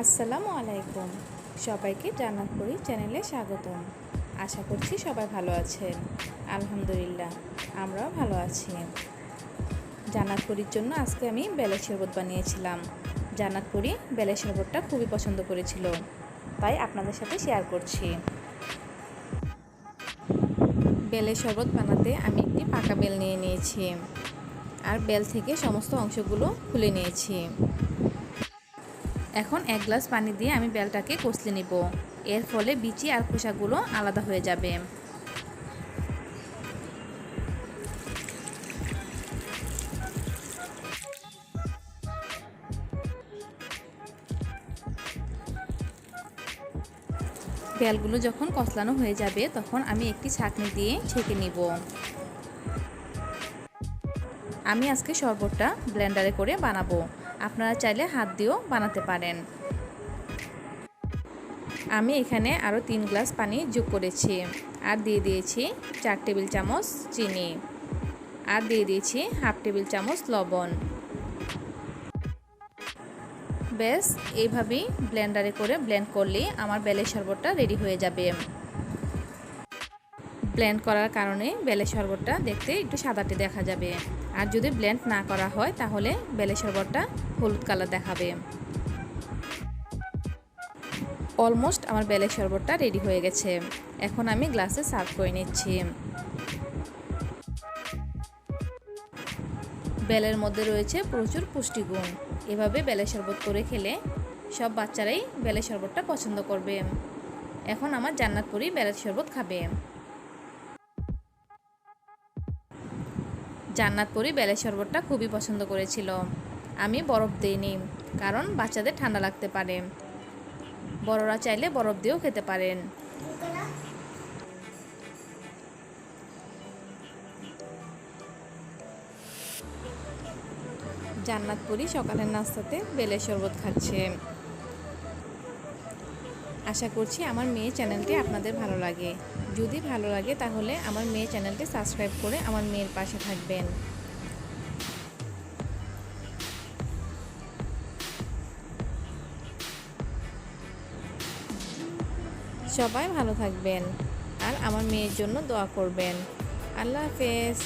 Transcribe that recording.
আসসালামু আলাইকুম। সবাইকে জান্নাত পরি চ্যানেলে স্বাগতম। আশা করছি সবাই ভালো আছেন। আলহামদুলিল্লাহ, আমরাও ভালো আছি। জান্নাত পরির জন্য আজকে আমি বেলের শরবত বানিয়েছিলাম। জান্নাত পরি বেলের শরবতটা খুবই পছন্দ করেছিল। তাই আপনাদের সাথে শেয়ার করছি। বেলের শরবত বানাতে আমি একটি পাকা বেল নিয়ে নিয়েছি। আর বেল থেকে সমস্ত অংশগুলো খুলে নিয়েছি। এখন এক গ্লাস পানি দিয়ে আমি বেলটাকে কষলে নিব। এর ফলে বিচি আর খোসাগুলো আলাদা হয়ে যাবে। বেলগুলো যখন কষলানো হয়ে যাবে, তখন আমি একটি ছাঁকনি দিয়ে ছেঁকে নিব। আমি আজকে শরবতটা ব্লেন্ডারে করে বানাবো। আপনারা চাইলে হাত দিয়েও বানাতে পারেন। আমি এখানে আরও তিন গ্লাস পানি যোগ করেছি। আর দিয়ে দিয়েছি চার টেবিল চামচ চিনি। আর দিয়ে দিয়েছি হাফ টেবিল চামচ লবণ। বেশ এইভাবেই ব্লেন্ডারে করে ব্লেন্ড করলেই আমার বেলের শরবতটা রেডি হয়ে যাবে। ব্লেন্ড করার কারণে বেলের শরবতটা দেখতে একটু সাদাটে দেখা যাবে। আর যদি ব্লেন্ড না করা হয়, তাহলে বেলের শরবতটা হলুদ কালার দেখাবে। অলমোস্ট আমার বেলের শরবতটা রেডি হয়ে গেছে। এখন আমি গ্লাসে সার্ভ করে নিচ্ছি। বেলের মধ্যে রয়েছে প্রচুর পুষ্টিগুণ। এভাবে বেলের শরবত করে খেলে সব বাচ্চারাই বেলের শরবতটা পছন্দ করবে। এখন আমার জান্নাতপুরি বেলের শরবত খাবে। জান্নাতপুরি বেলের শরবতটা খুবই পছন্দ করেছিল। আমি বরফ দিইনি, কারণ বাচ্চাদের ঠান্ডা লাগতে পারে। বড়রা চাইলে বরফ দিয়েও খেতে পারেন। জান্নাতপুরি সকালের নাস্তাতে বেলের শরবত খাচ্ছে। আশা করছি আমার মেয়ে চ্যানেলটি আপনাদের ভালো লাগে। যদি ভালো লাগে তাহলে আমার মেয়ে চ্যানেলটি সাবস্ক্রাইব করে আমার মেয়ের পাশে থাকবেন। সবাই ভালো থাকবেন আর আমার মেয়ের জন্য দোয়া করবেন। আল্লাহ হাফেজ।